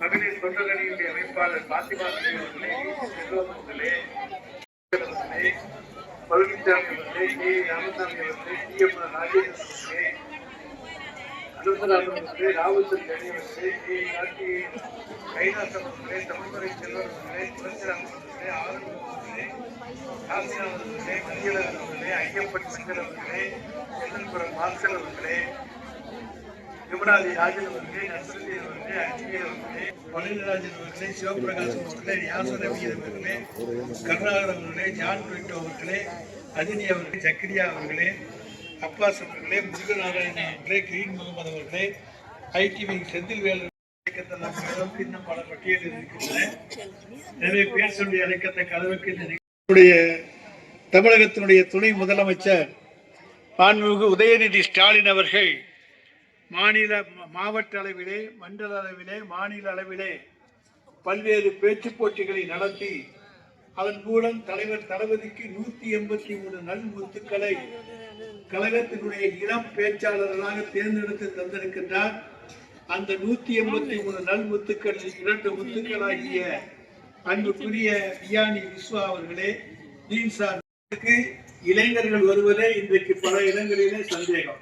மகளிர் தொண்டரணியுடைய அமைப்பாளர் பாத்திமா அவர்களே செல்வம் அவர்களே அவர்களே பழனிசாமி அவர்களே கே. ராமசாமி அவர்களே டி எம். ராஜேந்திரன் அவர்களே அனுசராமன் அவர்களே ராவுத்தர் கணேவர்களே கே. கார்த்திகேயன் கைலாசம் அவர்களே தமிழ்மறை செல்வன் அவர்களே துளசிராமன் அவர்களே அவர்களே அவர்களே மதியழகன் அவர்களே ஐயப்பன் சிங்கர் அவர்களே செல்லன்புரம் மார்சல் அவர்களே யுவராஜ் ராஜன் அவர்களே நசருதீன் அவர்களே அஜ்மீர் அவர்களே பழனிராஜன் அவர்களே சிவபிரகாசம் அவர்களே யாசர் ரவியர் அவர்களே கருணாகர் அவர்களே ஜான் விட்டோ அவர்களே அஜினி அவர்களே சக்கரியா அவர்களே அப்பாஸ் அவர்களே முருகநாராயண அவர்களே கிரீன் முகமது அவர்களே ஐடிவி செந்தில் வேலு இன்னும் பல பட்டியல் இருக்கின்றன. எனவே பேர் சொல்லி அழைக்கத்தக்க கதவுக்கு தமிழகத்தினுடைய துணை முதலமைச்சர் மாண்புமிகு உதயநிதி ஸ்டாலின் அவர்கள் மாநில மாவட்ட அளவிலே மண்டல அளவிலே மாநில அளவிலே பல்வேறு பேச்சு போட்டிகளை நடத்தி அதன் மூலம் தலைவர் தளபதிக்கு நூத்தி எண்பத்தி மூணு நல்முத்துக்களை கழகத்தினுடைய இளம் பேச்சாளர்களாக தேர்ந்தெடுத்து தந்திருக்கின்றார். அந்த நூத்தி எண்பத்தி மூணு நல்முத்துக்கள் இரண்டு முத்துக்களாகிய அன்புக்குரிய வியானி விஸ்வா அவர்களே தீன்சார் இளைஞர்கள் வருவதே இன்றைக்கு பல இடங்களிலே சந்தேகம்.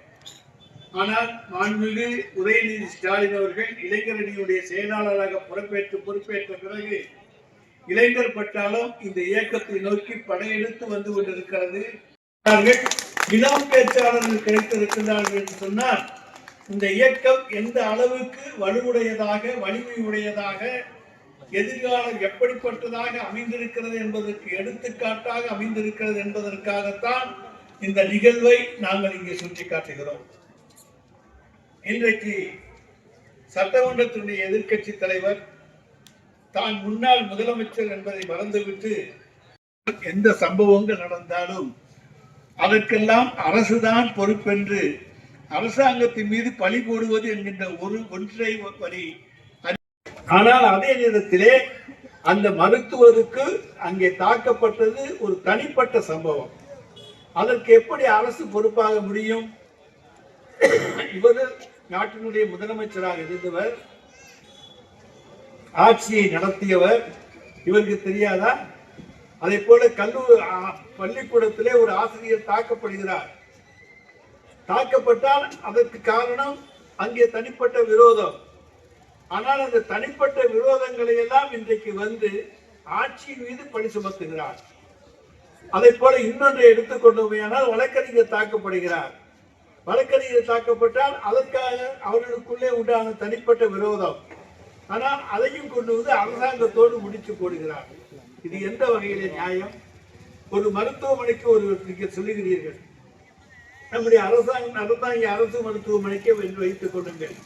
ஆனால் மாண்புமிகு உதயநிதி ஸ்டாலின் அவர்கள் இளைஞரணியுடைய செயலாளராக பொறுப்பேற்று பொறுப்பேற்ற பிறகு இளைஞர் பட்டாலும் இந்த இயக்கத்தை நோக்கி படையெடுத்து வந்து கொண்டிருக்கிறது. இளம் பேச்சாளர்கள் கிடைத்திருக்கிறார்கள் என்று சொன்னால் இந்த இயக்கம் எந்த அளவுக்கு வலுவுடையதாக வலிமை உடையதாக எதிர்காலம் எப்படிப்பட்டதாக அமைந்திருக்கிறது என்பதற்கு எடுத்துக்காட்டாக அமைந்திருக்கிறது என்பதற்காகத்தான் இந்த நிகழ்வை நாங்கள் இங்கே சுட்டிக்காட்டுகிறோம். இன்றைக்கு சட்டமன்றத்தினுடைய எதிர்க்கட்சி தலைவர் தான் முன்னாள் முதலமைச்சர் என்பதை மறந்துவிட்டு எந்த சம்பவங்கள் நடந்தாலும் அதற்கெல்லாம் அரசுதான் பொறுப்பென்று அரசாங்கத்தின் மீது பழி போடுவது என்கின்ற ஒரு ஒன்றை வரி ஆனால் அதே நேரத்திலே அந்த மருத்துவருக்கு அங்கே தாக்கப்பட்டது ஒரு தனிப்பட்ட சம்பவம். அதற்கு எப்படி அரசு பொறுப்பாக முடியும்? இவர் நாட்டினுடைய முதலமைச்சராக இருந்தவர் ஆட்சியை நடத்தியவர் இவருக்கு தெரியாதா? அதே போல கல்லூரி பள்ளிக்கூடத்திலே ஒரு ஆசிரியர் தாக்கப்படுகிறார். தாக்கப்பட்டால் அதற்கு காரணம் அங்கே தனிப்பட்ட விரோதம். ஆனால் அந்த தனிப்பட்ட விரோதங்களை எல்லாம் இன்றைக்கு வந்து ஆட்சியின் மீது பழி சுமத்துகிறார். அதை போல இன்னொன்றை எடுத்துக்கொண்டோமையானால் வழக்கறிஞர் தாக்கப்படுகிறார். வழக்கறிஞர் தாக்கப்பட்டால் அதற்காக அவர்களுக்குள்ளே உண்டான தனிப்பட்ட விரோதம். ஆனால் அதையும் கொண்டு வந்து அரசாங்கத்தோடு முடித்து போடுகிறார். இது எந்த வகையிலே நியாயம்? ஒரு மருத்துவமனைக்கு ஒரு நீங்கள் சொல்லுகிறீர்கள். நம்முடைய அரசாங்கம் நடந்தாங்க அரசு மருத்துவமனைக்கு வைத்துக் கொள்ளுங்கள்.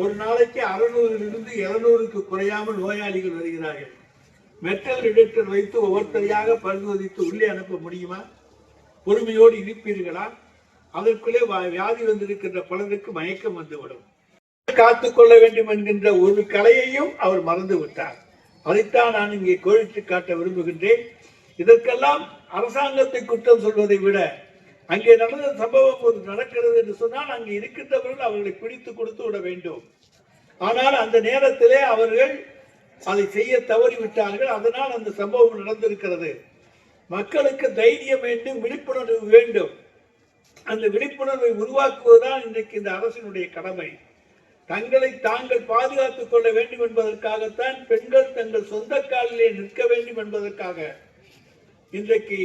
ஒரு நாளைக்கு அறுநூறிலிருந்து இருநூறுக்கு குறையாமல் நோயாளிகள் வருகிறார்கள். மெட்டல் டிடெக்டர் வைத்து ஒவ்வொருத்தரையாக பரிசோதித்து உள்ளே அனுப்ப முடியுமா? பொறுமையோடு இருப்பீர்களா? அதற்குள்ளே வியாதி வந்திருக்கின்ற பலருக்கு மயக்கம் வந்துவிடும். காத்து கொள்ள வேண்டும் என்கின்ற ஒரு கலையையும் அவர் மறந்து விட்டார். அதைத்தான் நான் இங்கே கோடிட்டு காட்ட விரும்புகின்றேன். இதற்கெல்லாம் அரசாங்கத்தை குற்றம் சொல்வதை விட அங்கே நடந்த சம்பவம் போது நடக்கிறது என்று சொன்னால் அங்கே இருக்கின்றவர்கள் அவர்களை பிடித்து கொடுத்து விட வேண்டும். ஆனால் அந்த நேரத்திலே அவர்கள் அதை செய்ய தவறிவிட்டார்கள் அதனால் அந்த சம்பவம் நடந்திருக்கிறது. மக்களுக்கு தைரியம் வேண்டும் விழிப்புணர்வு வேண்டும். அந்த விழிப்புணர்வை உருவாக்குவதுதான் இன்றைக்கு இந்த அரசினுடைய கடமை. தங்களை தாங்கள் பாதுகாத்துக் கொள்ள வேண்டும் என்பதற்காகத்தான் பெண்கள் தங்கள் சொந்த காலிலே நிற்க வேண்டும் என்பதற்காக இன்றைக்கு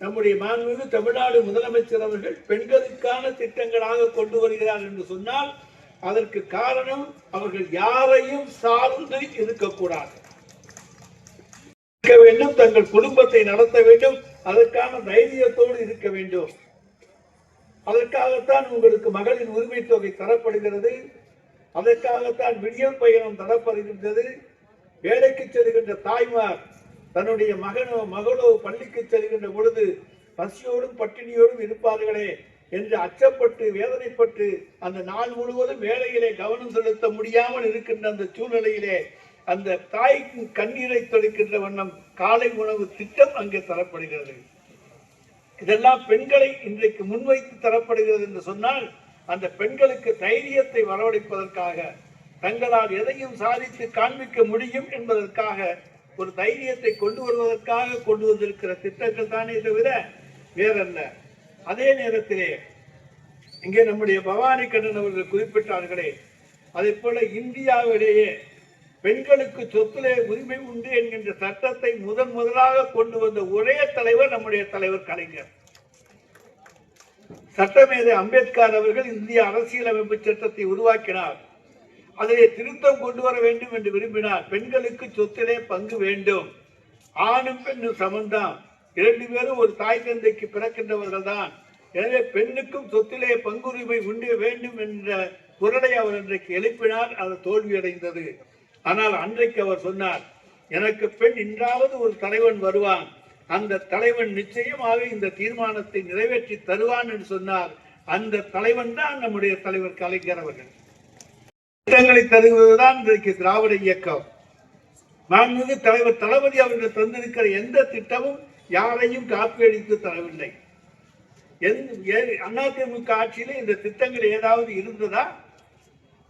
நம்முடைய மாண்புமிகு தமிழ்நாடு முதலமைச்சர் அவர்கள் பெண்களுக்கான திட்டங்களாக கொண்டு வருகிறார் என்று சொன்னால் அதற்கு காரணம் அவர்கள் யாரையும் சார்ந்து இருக்கக்கூடாது. இருக்க வேண்டும் தங்கள் குடும்பத்தை நடத்த வேண்டும் அதற்கான தைரியத்தோடு இருக்க வேண்டும். அதற்காகத்தான் உங்களுக்கு மகளின் உரிமை தொகை தரப்படுகிறது. அதற்காகத்தான் விடியல் பயணம் தரப்படுகின்றது. வேலைக்கு செல்கின்ற தாய்மார் தன்னுடைய மகனோ மகளோ பள்ளிக்கு செல்கின்ற பொழுது பசியோடும் பட்டினியோடும் இருப்பார்களே என்று அச்சப்பட்டு வேதனைப்பட்டு அந்த நாள் முழுவதும் வேலையிலே கவனம் செலுத்த முடியாமல் இருக்கின்ற அந்த சூழ்நிலையிலே அந்த தாய்க்கு கண்ணீரை தொடுக்கின்ற வண்ணம் காலை உணவு திட்டம் அங்கே தரப்படுகிறது. இதெல்லாம் பெண்களை இன்றைக்கு முன்வைத்து தரப்படுகிறது என்று சொன்னால் அந்த பெண்களுக்கு தைரியத்தை வரவழைப்பதற்காக தங்களால் எதையும் சாதித்து காண்பிக்க முடியும் என்பதற்காக ஒரு தைரியத்தை கொண்டு வருவதற்காக கொண்டு வந்திருக்கிற திட்டங்கள் தானே தவிர வேறல்ல. அதே நேரத்திலே இங்கே நம்முடைய பவானி கண்ணன் அவர்கள் குறிப்பிட்டார்களே அதே போல இந்தியாவிலேயே பெண்களுக்கு சொத்திலே உரிமை உண்டு என்கின்ற சட்டத்தை முதன் முதலாக கொண்டு வந்த ஒரே தலைவர் நம்முடைய தலைவர் கலைஞர். சட்டமேதை அம்பேத்கர் அவர்கள் இந்திய அரசியலமைப்பு சட்டத்தை உருவாக்கினார். அதிலே திருத்தம் கொண்டு வர வேண்டும் என்று விரும்பினார் பெண்களுக்கு சொத்திலே பங்கு வேண்டும். ஆணும் பெண்ணும் சமந்தான் இரண்டு பேரும் ஒரு தாய் தந்தைக்கு பிறக்கின்றவர்கள் தான். எனவே பெண்ணுக்கும் சொத்திலே பங்குரிமை உண்டு வேண்டும் என்ற குரலை அவர் இன்றைக்கு எழுப்பினார் அது தோல்வியடைந்தது. ஆனால் அன்றைக்கு அவர் சொன்னார் எனக்கு பெண் இன்றாவது ஒரு தலைவன் வருவான். அந்த தலைவன் நிச்சயமாக இந்த தீர்மானத்தை நிறைவேற்றி தருவான் என்று சொன்னார். அந்த தலைவன் தான் நம்முடைய தலைவர் கலைஞர் அவர்கள். திட்டங்களை தருவதுதான் இன்றைக்கு திராவிட இயக்கம். மாண்புமிகு தலைவர் தளபதி அவர்கள் தந்திருக்கிற எந்த திட்டமும் யாரையும் காப்பியடித்து தரவில்லை. எந்த- ஏ- அதிமுக ஆட்சியில இந்த திட்டங்கள் ஏதாவது இருந்ததா?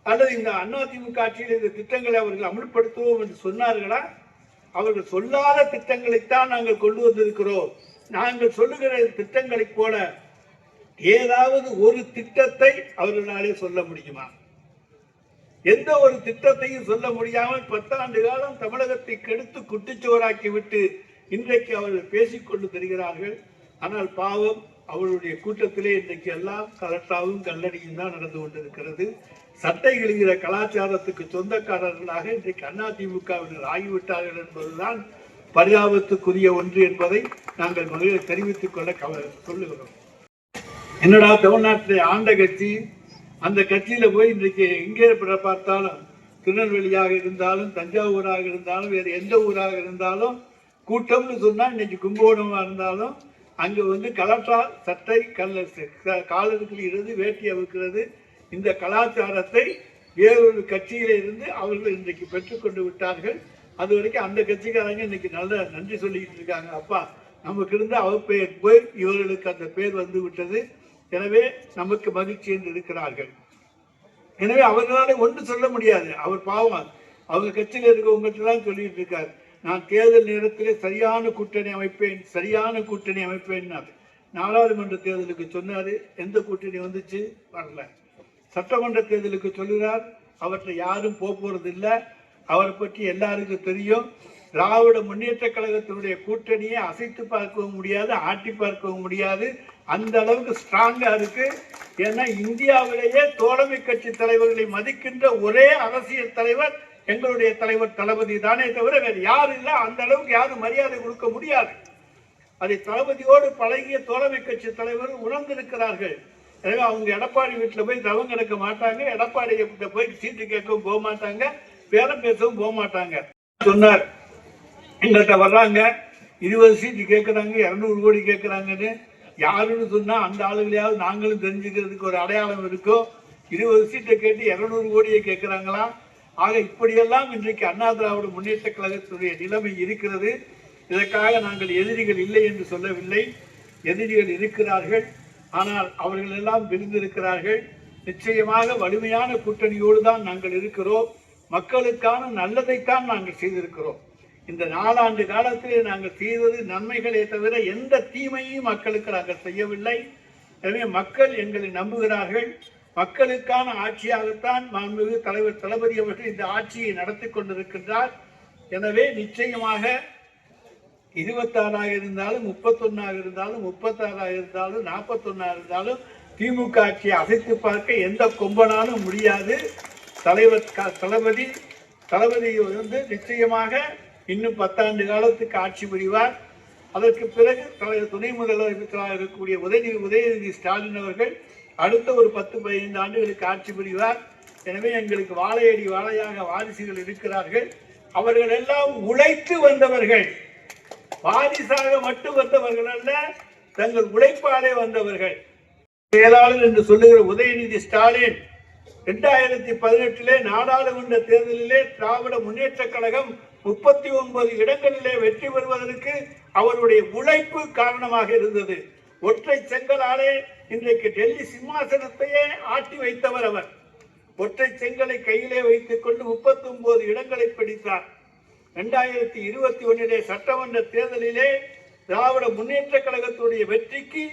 அல்லது இந்த அதிமுக ஆட்சியில் இந்த திட்டங்களை அவர்கள் அமல்படுத்துவோம் என்று சொன்னார்களா? அவர்கள் சொல்லாத திட்டங்களைத்தான் நாங்கள் கொண்டு வந்திருக்கிறோம். நாங்கள் சொல்லுகிற திட்டங்களைப் போல ஏதாவது ஒரு திட்டத்தை அவர்களாலே சொல்ல முடியுமா? எந்த ஒரு திட்டத்தையும் சொல்ல முடியாமல் பத்தாண்டு காலம் தமிழகத்தை கெடுத்து குட்டிச்சுவராக்கி விட்டு இன்றைக்கு அவர்கள் பேசிக்கொண்டு தருகிறார்கள். ஆனால் பாவம் அவருடைய கூட்டத்திலே இன்றைக்கு எல்லாம் கலட்டாவும் கல்லடியும் தான் நடந்து கொண்டிருக்கிறது. சட்டை கிழிகிற கலாச்சாரத்துக்கு சொந்தக்காரர்களாக இன்றைக்கு அதிமுகவினர் ஆகிவிட்டார்கள் என்பதுதான் பரிதாபத்துக்குரிய ஒன்று என்பதை நாங்கள் மகிழ தெரிவித்துக் கொள்ள கவ சொல்லுகிறோம். என்னடா தமிழ்நாட்டில் ஆண்ட கட்சி அந்த கட்சியில போய் இன்றைக்கு எங்கே பிற- பார்த்தாலும் திருநெல்வேலியாக இருந்தாலும் தஞ்சாவூராக இருந்தாலும் வேறு எந்த ஊராக இருந்தாலும் கூட்டம்னு சொன்னால் இன்னைக்கு கும்பகோணமாக இருந்தாலும் அங்கே வந்து கலட்டா சட்டை கல்ல ச- இருந்து வேட்டி அவுக்கிறது இந்த கலாச்சாரத்தை வேறொரு கட்சியில இருந்து அவர்கள் இன்றைக்கு பெற்றுக்கொண்டு விட்டார்கள். அது வரைக்கும் அந்த கட்சிக்காரங்க இன்னைக்கு நல்ல நன்றி சொல்லிக்கிட்டு இருக்காங்க. அப்பா நமக்கு இருந்த அவர் பெயர் போய் இவர்களுக்கு அந்த பேர் வந்து விட்டது. எனவே நமக்கு மகிழ்ச்சி என்று இருக்கிறார்கள். எனவே அவர்களால ஒன்று சொல்ல முடியாது. அவர் பாவம். அவங்க கட்சியில் இருக்கவங்ககிட்ட தான் சொல்லிட்டு இருக்கார். நான் தேர்தல் நேரத்திலே சரியான கூட்டணி அமைப்பேன் சரியான கூட்டணி அமைப்பேன் நாடாளுமன்ற தேர்தலுக்கு சொன்னாரு. எந்த கூட்டணி வந்துச்சு? வரல. சட்டமன்ற தேர்தலுக்கு சொல்லுகிறார். அவற்றை யாரும் போக போறது அவரை பற்றி எல்லாருக்கும் தெரியும். திராவிட முன்னேற்ற கழகத்தினுடைய கூட்டணியை அசைத்து பார்க்கவும் முடியாது ஆட்டி பார்க்கவும் முடியாது. அந்த அளவுக்கு ஸ்ட்ராங்காக இருக்கு. ஏன்னா இந்தியாவிலேயே தோழமை கட்சி தலைவர்களை மதிக்கின்ற ஒரே அரசியல் தலைவர் எங்களுடைய தலைவர் தளபதி தானே தவிர வேறு யாரும் இல்லை. அந்த அளவுக்கு யாரும் மரியாதை கொடுக்க முடியாது. அதை தளபதியோடு பழகிய தோழமை கட்சி தலைவர் உணர்ந்திருக்கிறார்கள் எனவே அவங்க எடப்பாடி வீட்டில் போய் தவம் கிடக்க மாட்டாங்க. எடப்பாடி போய் சீட்டு கேட்கவும் போக மாட்டாங்க. பேரம் பேசவும் போக மாட்டாங்க. சொன்னார். எங்கள்கிட்ட வர்றாங்க. இருபது சீட்டு கேட்குறாங்க இரநூறு கோடி கேட்குறாங்கன்னு யாருன்னு சொன்னால் அந்த ஆளுகளையாவது நாங்களும் தெரிஞ்சுக்கிறதுக்கு ஒரு அடையாளம் இருக்கும் இருபது சீட்டை கேட்டு இரநூறு கோடியை கேட்குறாங்களா ஆக இப்படியெல்லாம் இன்றைக்கு அண்ணா திராவிட முன்னேற்ற கழகத்துடைய நிலைமை இருக்கிறது. இதற்காக நாங்கள் எதிரிகள் இல்லை என்று சொல்லவில்லை. எதிரிகள் இருக்கிறார்கள். ஆனால் அவர்கள் எல்லாம் விருந்திருக்கிறார்கள் நிச்சயமாக வலிமையான கூட்டணியோடு தான் நாங்கள் இருக்கிறோம். மக்களுக்கான நல்லதைத்தான் நாங்கள் செய்திருக்கிறோம். இந்த நாலாண்டு காலத்தில் நாங்கள் செய்தது நன்மைகளே தவிர எந்த தீமையும் மக்களுக்கு நாங்கள் செய்யவில்லை. எனவே மக்கள் எங்களை நம்புகிறார்கள். மக்களுக்கான ஆட்சியாகத்தான் மாண்புமிகு தலைவர் தளபதி அவர்கள் இந்த ஆட்சியை நடத்தி கொண்டிருக்கின்றார். எனவே நிச்சயமாக இருபத்தாறாக இருந்தாலும் முப்பத்தொன்னாக இருந்தாலும் முப்பத்தாறாக இருந்தாலும் நாற்பத்தொன்னாக இருந்தாலும் திமுக ஆட்சியை அசைத்து பார்க்க எந்த கொம்பனாலும் முடியாது. தலைவர் க- தளபதி தளபதி வந்து நிச்சயமாக இன்னும் பத்தாண்டு காலத்துக்கு ஆட்சி புரிவார். அதற்கு பிறகு தலைவர் துணை முதலமைச்சராக இருக்கக்கூடிய உதயநிதி உதயநிதி ஸ்டாலின் அவர்கள் அடுத்த ஒரு பத்து பதினைந்து ஆண்டுகளுக்கு ஆட்சி புரிவார். எனவே எங்களுக்கு வாழையடி வாழையாக வாரிசுகள் இருக்கிறார்கள். அவர்கள் எல்லாம் உழைத்து வந்தவர்கள். வாரிசாக மட்டும் வந்தவர்கள் அல்ல தங்கள் உழைப்பாலே வந்தவர்கள். செயலாளர் என்று சொல்லுகிற உதயநிதி ஸ்டாலின் இரண்டாயிரத்தி பதினெட்டிலே நாடாளுமன்ற தேர்தலிலே திராவிட முன்னேற்ற கழகம் முப்பத்தி ஒன்பது இடங்களிலே வெற்றி பெறுவதற்கு அவருடைய உழைப்பு காரணமாக இருந்தது. ஒற்றை செங்கலாலே இன்றைக்கு டெல்லி சிம்மாசனத்தையே ஆட்டி வைத்தவர் அவர். ஒற்றை செங்கலை கையிலே வைத்துக் கொண்டு முப்பத்தி ஒன்பது இடங்களை பிடித்தார். இரண்டாயிரத்தி இருபத்தி ஒன்னிலே சட்டமன்ற தேர்தலிலே திராவிட முன்னேற்ற கழகத்துடைய வெற்றிக்கு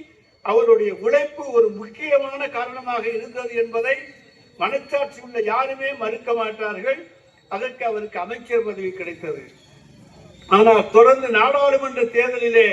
அவருடைய உழைப்பு ஒரு முக்கியமான காரணமாக இருந்தது என்பதை மனச்சாட்சி உள்ள யாருமே மறுக்க மாட்டார்கள். அதற்கு அவருக்கு அமைச்சர் பதவி கிடைத்தது. ஆனால் தொடர்ந்து நாடாளுமன்ற தேர்தலிலே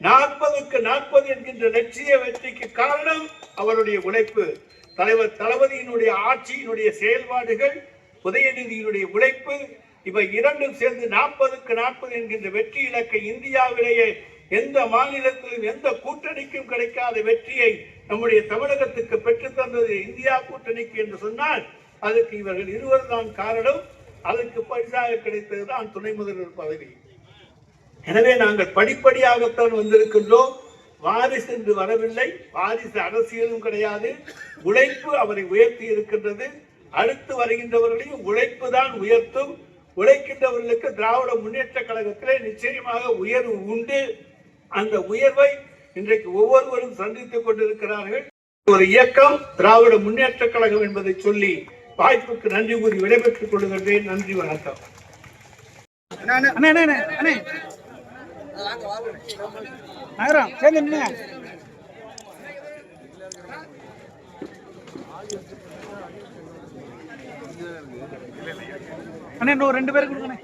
நாற்பதுக்கு நாற்பது என்கின்ற லட்சிய வெற்றிக்கு காரணம் அவருடைய உழைப்பு. தலைவர் தளபதியினுடைய ஆட்சியினுடைய செயல்பாடுகள் உதயநிதியினுடைய உழைப்பு இவை இரண்டும் சேர்ந்து நாற்பதுக்கு நாற்பது என்கின்ற வெற்றி இலக்கை இந்தியாவிலேயே எந்த மாநிலத்திலும் எந்த கூட்டணிக்கும் கிடைக்காத வெற்றியை நம்முடைய தமிழகத்துக்கு பெற்றுத் தந்தது இந்தியா கூட்டணிக்கு என்று சொன்னால் அதுக்கு இவர்கள் இருவர் தான் காரணம். அதற்கு பரிசாக கிடைத்ததுதான் துணை முதல்வர் பதவி. எனவே நாங்கள் படிப்படியாகத்தான் வந்திருக்கின்றோம். வாரிசு என்று வரவில்லை. வாரிசு அரசியலும் கிடையாது. உழைப்பு அவரை உயர்த்தி இருக்கின்றது. அடுத்து வருகின்றவர்களையும் உழைப்பு தான் உயர்த்தும். உழைக்கின்றவர்களுக்கு திராவிட முன்னேற்ற கழகத்திலே நிச்சயமாக உயர்வு உண்டு. அந்த உயர்வை இன்றைக்கு ஒவ்வொருவரும் சந்தித்துக் கொண்டிருக்கிறார்கள். ஒரு இயக்கம் திராவிட முன்னேற்ற கழகம் என்பதை சொல்லி வாய்ப்புக்கு நன்றி கூறி விடைபெற்றுக் கொள்கின்றேன் நன்றி வணக்கம். அண்ணே அண்ணே அண்ணே நகரம் சேர்ந்து நின்னுங்க அண்ணே இன்னும் ரெண்டு பேருக்கு கொடுங்கண்ணே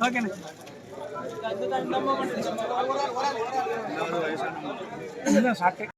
ஓகேண்ணே சாப்பிட்டேன்